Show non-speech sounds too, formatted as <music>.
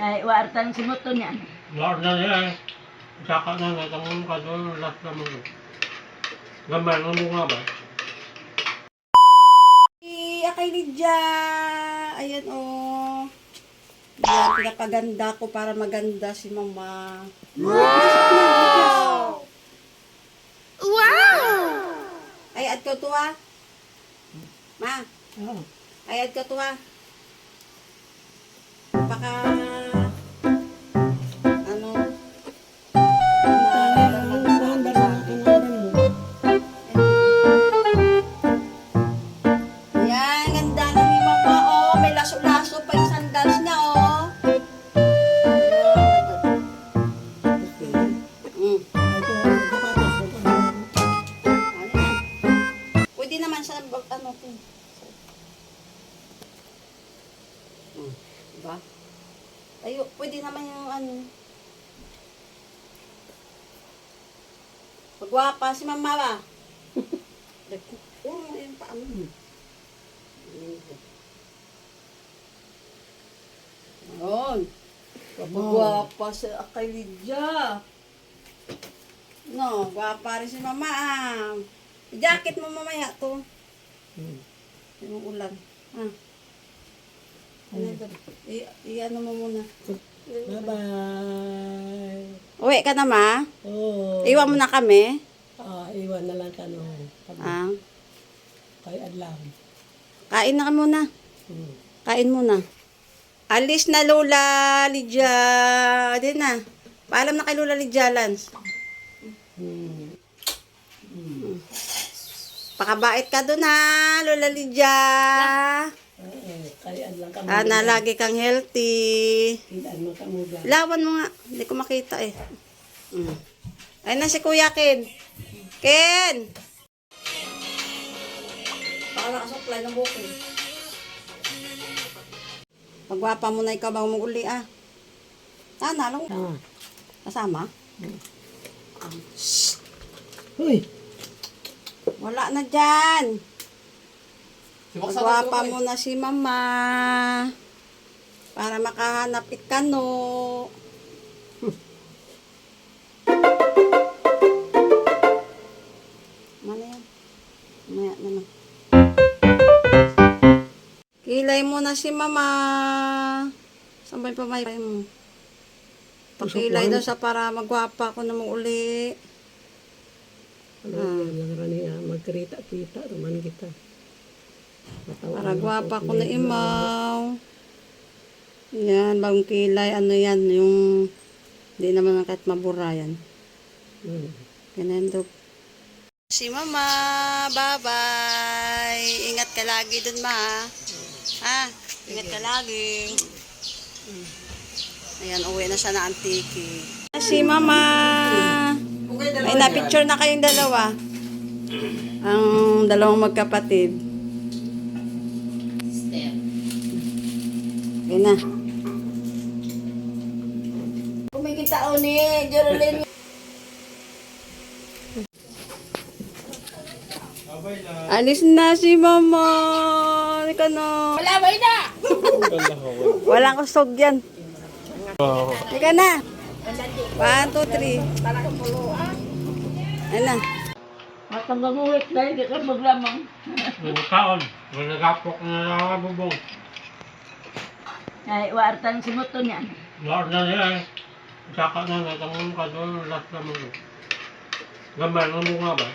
Ay, wartang simuto niyan. Lord na niya eh. Saka na na, tangon ka doon, last na mo. Gamay ng bunga ba? Eh, Akay Lydia. Ayan oh. Yan, pinapaganda ko para maganda si mama. Wow! Wow! Ay, ad ko to ah. Ma, Oo. ay ad ko to ah. Baka, ano to. Mm. Diba? Ayo, pwede naman yung ano. Pagwapa si mama ba? <laughs> Oo, yun pa ano. Ayun. Kapagwapa si Akay Lydia. No, gwapa rin si mama ah. Jacket mo mamaya to. Yung ulan. Ah. Ano ito? I, i- ano mo muna. Bye-bye. Uwi ka na ma? Oh. Iwan mo na kami. Ah, iwan na lang ka no. Ah. Kay Adlam. Kain na ka muna. Hmm. Kain muna. Alis na Lola Lydia. Di na. Paalam na kay Lola Lydia, Lance. Hmm. Pakabait ka doon ha, Lola Lydia. Ka Ah, na lagi kang healthy. Lawan mo nga. Hindi ko makita eh. Mm. Ay na si Kuya Ken. Ken! Baka nakasupply ng booking. Pagwapa mo na ikaw bago mo uli ah. Ah, nalong. Ah. Kasama? Uy! Wala na dyan. Pagwapa mo na si mama. Para makahanap ikano. Mana <laughs> yan? Maya na lang. Kilay mo na si mama. Saan ba yung pamaypay mo? Pakilay daw sa para magwapa ko na mo uli. Ano lang rin niya. Magkita-kita naman kita. Para gwapa ko na imaw. Yan, bagong kilay. Ano yan, yung... Hindi naman kahit mabura yan. Hmm. Ganyan. Si mama, bye-bye. Ingat ka lagi dun, ma. Ha? Ingat ka lagi. Mm. Ayan, uwi na siya na antiki. Si mama. Ay, na-picture na kayong dalawa. Ang dalawang magkapatid. Yan na. Kumikita o ni Jerolyn. Alis na si mama. Halika na. Wala ba na? Walang kusog yan. Halika na. One, two, three. Na. At ang gamuhit dahil di ka maglamang. Mga taon, malagapok na nakabubong. Ay, wartang simuto niyan. Na niya eh. Saka na na, tangon ka doon, last na mo. Gamay ng bunga ba?